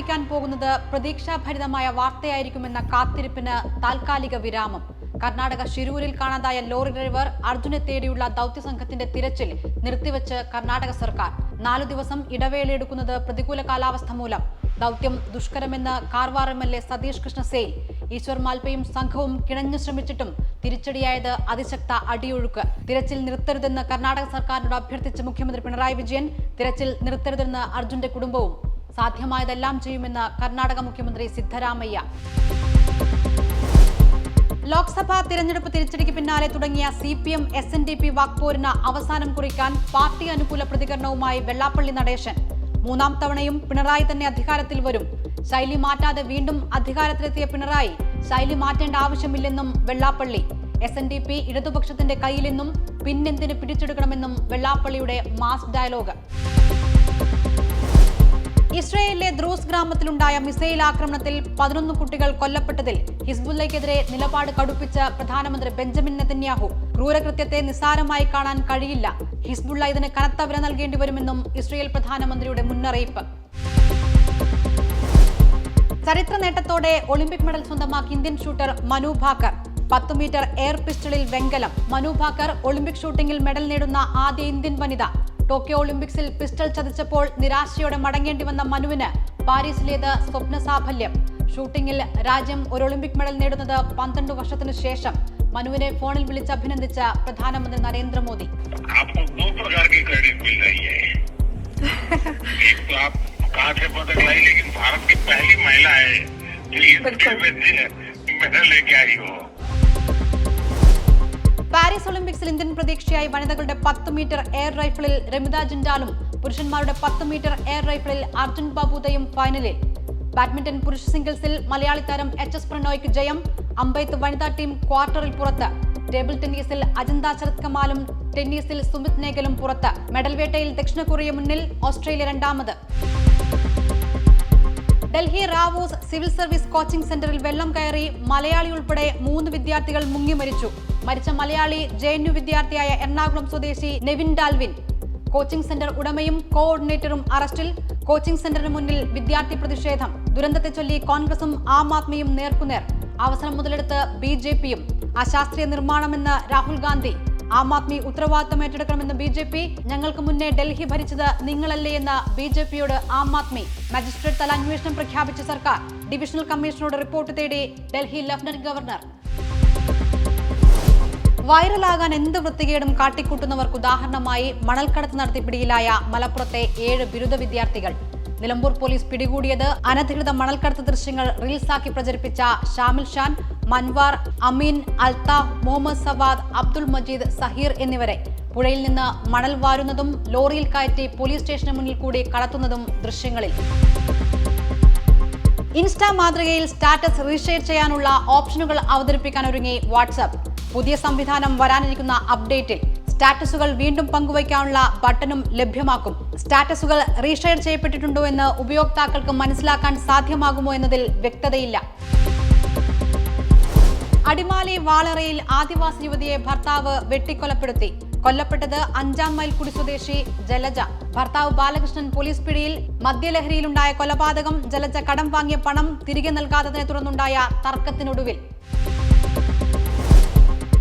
സംഭവിക്കാൻ പോകുന്നത് പ്രതീക്ഷാഭരിതമായ വാർത്തയായിരിക്കുമെന്ന കാത്തിരിപ്പിന് താൽക്കാലിക വിരാമം. കർണാടക ശിരൂരിൽ കാണാതായ ലോറി ഡ്രൈവർ അർജുനെ തേടിയുള്ള ദൗത്യസംഘത്തിന്റെ തിരച്ചിൽ നിർത്തിവെച്ച് കർണാടക സർക്കാർ. നാലു ദിവസം ഇടവേളയെടുക്കുന്നത് പ്രതികൂല കാലാവസ്ഥ മൂലം. ദൗത്യം ദുഷ്കരമെന്ന് Karwar M L A Satish Krishna Sail Eshwar മാൽപ്പയും സംഘവും കിണഞ്ഞു ശ്രമിച്ചിട്ടും തിരിച്ചടിയായത് അതിശക്ത അടിയൊഴുക്ക്. തിരച്ചിൽ നിർത്തരുതെന്ന് കർണാടക സർക്കാരിനോട് അഭ്യർത്ഥിച്ച് മുഖ്യമന്ത്രി പിണറായി വിജയൻ തിരച്ചിൽ നിർത്തരുതെന്ന് അർജുന്റെ കുടുംബവും സാധ്യമായതെല്ലാം ചെയ്യുമെന്ന് കർണാടക മുഖ്യമന്ത്രി സിദ്ധരാമയ്യ. ലോക്സഭാ തിരഞ്ഞെടുപ്പ് തിരിച്ചടിക്ക് പിന്നാലെ തുടങ്ങിയ C P M S N D P വാക്പോരിന് അവസാനം കുറിക്കാൻ പാർട്ടി അനുകൂല പ്രതികരണവുമായി വെള്ളാപ്പള്ളി നടേശൻ. മൂന്നാം തവണയും പിണറായി തന്നെ അധികാരത്തിൽ വരും. ശൈലി മാറ്റാതെ വീണ്ടും അധികാരത്തിലെത്തിയ പിണറായി ശൈലി മാറ്റേണ്ട ആവശ്യമില്ലെന്നും Vellappally. S N D P ഇടതുപക്ഷത്തിന്റെ കയ്യിലെന്നും പിന്നെന്തിന് പിടിച്ചെടുക്കണമെന്നും വെള്ളാപ്പള്ളിയുടെ മാസ് ഡയലോഗ്. ഇസ്രയേലിലെ ദ്രൂസ് ഗ്രാമത്തിലുണ്ടായ മിസൈൽ ആക്രമണത്തിൽ പതിനൊന്ന് കുട്ടികൾ കൊല്ലപ്പെട്ടതിൽ ഹിസ്ബുല്ലയ്ക്കെതിരെ നിലപാട് കടുപ്പിച്ച പ്രധാനമന്ത്രി ബെഞ്ചമിൻ നെതന്യാഹു. ക്രൂരകൃത്യത്തെ നിസ്സാരമായി കാണാൻ കഴിയില്ല. ഹിസ്ബുള്ള ഇതിന് കനത്ത വില നൽകേണ്ടി വരുമെന്നും ഇസ്രയേൽ പ്രധാനമന്ത്രിയുടെ മുന്നറിയിപ്പ്. ചരിത്ര നേട്ടത്തോടെ ഒളിമ്പിക് മെഡൽ സ്വന്തമാക്കി ഇന്ത്യൻ ഷൂട്ടർ മനു ഭാക്കർ. പത്ത് മീറ്റർ എയർ പിസ്റ്റളിൽ വെങ്കലം. മനു ഭാക്കർ ഒളിമ്പിക് ഷൂട്ടിംഗിൽ മെഡൽ നേടുന്ന ആദ്യ ഇന്ത്യൻ വനിത. ടോക്കിയോ ഒളിമ്പിക്സിൽ പിസ്റ്റൾ ചതിച്ചപ്പോൾ നിരാശയോടെ മടങ്ങേണ്ടി വന്ന മനുവിന് പാരീസിലേത് സ്വപ്ന സാഫല്യം ഷൂട്ടിംഗിൽ രാജ്യം ഒരു ഒളിമ്പിക് മെഡൽ നേടുന്നത് പന്ത്രണ്ട് വർഷത്തിനു ശേഷം മനുവിനെ ഫോണിൽ വിളിച്ച് അഭിനന്ദിച്ച പ്രധാനമന്ത്രി നരേന്ദ്രമോദി आपको दो प्रकार की क्रेडिट मिल रही है एक तो आप कांस्य पदक लाई लेकिन भारत की पहली महिला है जो ये मेडल लेके आई हो പാരീസ് ഒളിമ്പിക്സിൽ ഇന്ത്യൻ പ്രതീക്ഷയായി വനിതകളുടെ പത്ത് മീറ്റർ എയർ റൈഫിളിൽ രമിത ജിൻഡാലും പുരുഷന്മാരുടെ പത്ത് മീറ്റർ എയർ റൈഫിളിൽ അർജുൻ ബാബുദയും ഫൈനലിൽ. ബാഡ്മിന്റൺ പുരുഷ സിംഗിൾസിൽ മലയാളി താരം എച്ച് എസ് പ്രണോയ്ക്ക് ജയം അമ്പയത്ത് വനിതാ ടീം ക്വാർട്ടറിൽ പുറത്ത്. ടേബിൾ ടെന്നീസിൽ അജന്ത ശരത് കമാലും ടെന്നീസിൽ സുമിത് നേഗലും പുറത്ത്. മെഡൽ വേട്ടയിൽ ദക്ഷിണ കൊറിയ മുന്നിൽ ഓസ്ട്രേലിയ രണ്ടാമത്. Delhi Rau's civil service coaching സെന്ററിൽ വെള്ളം കയറി മലയാളി ഉൾപ്പെടെ മൂന്ന് വിദ്യാർത്ഥികൾ മുങ്ങി മരിച്ചു. മരിച്ച മലയാളി ജെ എൻ യു വിദ്യാർത്ഥിയായ എറണാകുളം സ്വദേശി നെവിൻ ഡാൽവിൻ. കോച്ചിംഗ് സെന്റർ ഉടമയും കോഓർഡിനേറ്ററും അറസ്റ്റിൽ. കോച്ചിംഗ് സെന്ററിന് മുന്നിൽ വിദ്യാർത്ഥി പ്രതിഷേധം. ദുരന്തത്തെ ചൊല്ലി കോൺഗ്രസും ആം ആദ്മിയും നേർക്കുനേർ. അവസരം മുതലെടുത്ത് ബി ജെ പിയും. അശാസ്ത്രീയ നിർമ്മാണമെന്ന് രാഹുൽ ഗാന്ധി. ആം ആദ്മി ഉത്തരവാദിത്തം ഏറ്റെടുക്കണമെന്ന് ബി ജെ പി ഞങ്ങൾക്ക് മുന്നേ ഡൽഹി ഭരിച്ചത് നിങ്ങളല്ലേ എന്ന് ബി ജെ പിയോട് ആം ആദ്മി മജിസ്ട്രേറ്റ് തല അന്വേഷണം പ്രഖ്യാപിച്ച സർക്കാർ ഡിവിഷണൽ കമ്മീഷനോട് റിപ്പോർട്ട് തേടി ഡൽഹി ലഫ്റ്റനന്റ് ഗവർണർ. വൈറലാകാൻ എന്ത് വൃത്തികേടും കാട്ടിക്കൂട്ടുന്നവർക്ക് ഉദാഹരണമായി മണൽക്കടത്ത് നടത്തി പിടിയിലായ മലപ്പുറത്തെ ഏഴ് ബിരുദ വിദ്യാർത്ഥികൾ. നിലമ്പൂർ പോലീസ് പിടികൂടിയത് അനധികൃത മണൽക്കടത്ത് ദൃശ്യങ്ങൾ റീൽസാക്കി പ്രചരിപ്പിച്ച ഷാമിൽ ഷാൻ മൻവാർ അമീൻ അൽതാഫ് മുഹമ്മദ് സവാദ് അബ്ദുൾ മജീദ് സഹീർ എന്നിവരെ പുഴയിൽ നിന്ന് മണൽ വാരുന്നതും ലോറിയിൽ കയറ്റി പോലീസ് സ്റ്റേഷന് മുന്നിൽ കൂടി കടത്തുന്നതും ദൃശ്യങ്ങളിൽ. ഇൻസ്റ്റാ മാതൃകയിൽ സ്റ്റാറ്റസ് റീഷെയർ ചെയ്യാനുള്ള ഓപ്ഷനുകൾ അവതരിപ്പിക്കാൻ ഒരുങ്ങി വാട്സാപ്പ് പുതിയ സംവിധാനം വരാനിരിക്കുന്ന അപ്ഡേറ്റിൽ സ്റ്റാറ്റസുകൾ വീണ്ടും പങ്കുവയ്ക്കാനുള്ള ബട്ടണും ലഭ്യമാക്കും. സ്റ്റാറ്റസുകൾ റീഷെയർ ചെയ്യപ്പെട്ടിട്ടുണ്ടോ എന്ന് ഉപയോക്താക്കൾക്ക് മനസ്സിലാക്കാൻ സാധ്യമാകുമോ എന്നതിൽ വ്യക്തതയില്ല. അടിമാലി വാളറയിൽ ആദിവാസി യുവതിയെ ഭർത്താവ് വെട്ടിക്കൊലപ്പെടുത്തി. കൊല്ലപ്പെട്ടത് അഞ്ചാം മൈൽ കുടി സ്വദേശി ജലജ. ഭർത്താവ് ബാലകൃഷ്ണൻ പോലീസ് പിടിയിൽ മദ്യലഹരിയിലുണ്ടായ കൊലപാതകം ജലജ കടം വാങ്ങിയ പണം തിരികെ നൽകാത്തതിനെ തുടർന്നുണ്ടായ തർക്കത്തിനൊടുവിൽ.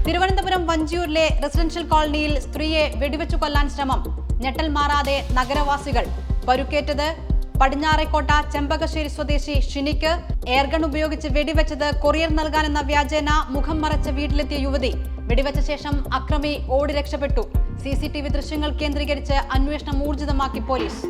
തിരുവനന്തപുരം വഞ്ചിയൂരിലെ റെസിഡൻഷ്യൽ കോളനിയിൽ സ്ത്രീയെ വെടിവെച്ചു കൊല്ലാൻ ശ്രമം. ഞെട്ടൽ മാറാതെ നഗരവാസികൾ. പരുക്കേറ്റത് പടിഞ്ഞാറേക്കോട്ട ചെമ്പകശ്ശേരി സ്വദേശി ഷിനിക്ക് എയർഗൺ ഉപയോഗിച്ച് വെടിവെച്ചത് കൊറിയർ നൽകാനെന്ന വ്യാജേന മുഖം മറച്ച വീട്ടിലെത്തിയ യുവതി. വെടിവെച്ച ശേഷം അക്രമി ഓടി രക്ഷപ്പെട്ടു. സി ദൃശ്യങ്ങൾ കേന്ദ്രീകരിച്ച് അന്വേഷണം ഊർജിതമാക്കി പോലീസ്.